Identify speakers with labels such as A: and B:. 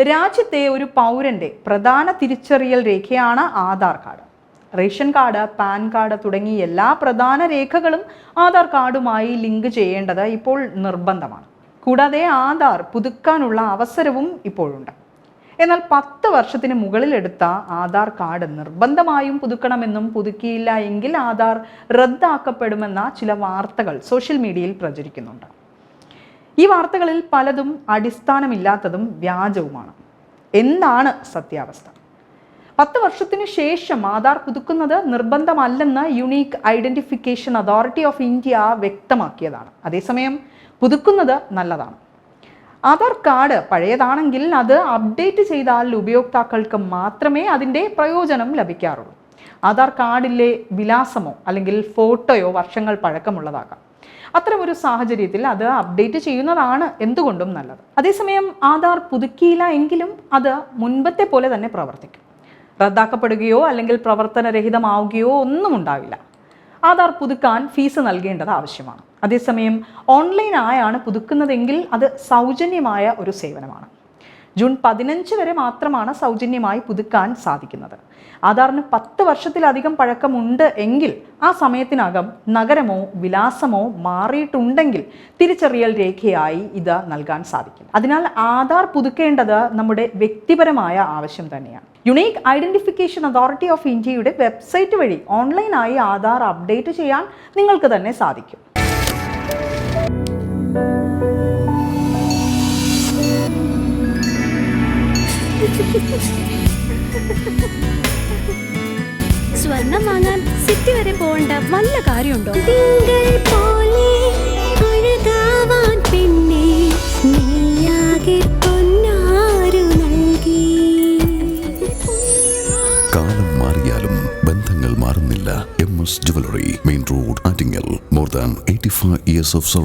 A: രാജ്യത്തെ ഒരു പൗരന്റെ പ്രധാന തിരിച്ചറിയൽ രേഖയാണ് Aadhaar card. Ration card PAN card തുടങ്ങി എല്ലാ പ്രധാന രേഖകളും ആധാർ കാർഡുമായി ലിങ്ക് ചെയ്യേണ്ടത് ഇപ്പോൾ നിർബന്ധമാണ്. കൂടാതെ ആധാർ പുതുക്കാനുള്ള അവസരവും ഇപ്പോഴുണ്ട്. എന്നാൽ പത്ത് വർഷത്തിന് മുകളിലെടുത്ത ആധാർ കാർഡ് നിർബന്ധമായും പുതുക്കണമെന്നും പുതുക്കിയില്ല എങ്കിൽ ആധാർ റദ്ദാക്കപ്പെടുമെന്ന ചില വാർത്തകൾ സോഷ്യൽ മീഡിയയിൽ പ്രചരിക്കുന്നുണ്ട്. ഈ വാർത്തകളിൽ പലതും അടിസ്ഥാനമില്ലാത്തതും വ്യാജവുമാണ്. എന്താണ് സത്യാവസ്ഥ? പത്ത് വർഷത്തിനു ശേഷം ആധാർ പുതുക്കുന്നത് നിർബന്ധമല്ലെന്ന് unique identification authority of India വ്യക്തമാക്കിയതാണ്. അതേസമയം പുതുക്കുന്നത് നല്ലതാണ്. ആധാർ കാർഡ് പഴയതാണെങ്കിൽ അത് അപ്ഡേറ്റ് ചെയ്താൽ ഉപയോക്താക്കൾക്ക് മാത്രമേ അതിന്റെ പ്രയോജനം ലഭിക്കാറുള്ളൂ. ആധാർ കാർഡിലെ വിലാസമോ അല്ലെങ്കിൽ ഫോട്ടോയോ വർഷങ്ങൾ പഴക്കമുള്ളതാകാം. അത്തരമൊരു സാഹചര്യത്തിൽ അത് അപ്ഡേറ്റ് ചെയ്യുന്നതാണ് എന്തുകൊണ്ടും നല്ലത്. അതേസമയം ആധാർ പുതുക്കിയില്ല എങ്കിലും അത് മുൻപത്തെ പോലെ തന്നെ പ്രവർത്തിക്കും. റദ്ദാക്കപ്പെടുകയോ അല്ലെങ്കിൽ പ്രവർത്തനരഹിതമാവുകയോ ഒന്നും ഉണ്ടാവില്ല. ആധാർ പുതുക്കാൻ ഫീസ് നൽകേണ്ടത് ആവശ്യമാണ്. അതേസമയം ഓൺലൈനായാണ് പുതുക്കുന്നതെങ്കിൽ അത് സൗജന്യമായ ഒരു സേവനമാണ്. ജൂൺ പതിനഞ്ച് വരെ മാത്രമാണ് സൗജന്യമായി പുതുക്കാൻ സാധിക്കുന്നത്. ആധാറിന് പത്ത് വർഷത്തിലധികം പഴക്കമുണ്ട് എങ്കിൽ ആ സമയത്തിനകം നഗരമോ വിലാസമോ മാറിയിട്ടുണ്ടെങ്കിൽ തിരിച്ചറിയൽ രേഖയായി ഇത് നൽകാൻ സാധിക്കും. അതിനാൽ ആധാർ പുതുക്കേണ്ടത് നമ്മുടെ വ്യക്തിപരമായ ആവശ്യം തന്നെയാണ്. യുണീക്ക് ഐഡന്റിഫിക്കേഷൻ അതോറിറ്റി ഓഫ് ഇന്ത്യയുടെ വെബ്സൈറ്റ് വഴി ഓൺലൈനായി ആധാർ അപ്ഡേറ്റ് ചെയ്യാൻ നിങ്ങൾക്ക് തന്നെ സാധിക്കും.
B: സ്വർണം വാങ്ങാൻ സിറ്റി വരെ പോകേണ്ട വല്ല കാര്യമുണ്ടോ?
C: തിങ്കൾ പോലെ പിന്നെ നീയാകെ പൊന്നാരു നൽകി.
D: കാലം മാറിയാലും ബന്ധങ്ങൾ മാറുന്നില്ല. M S jewellery main road Attingal more than eighty five years of service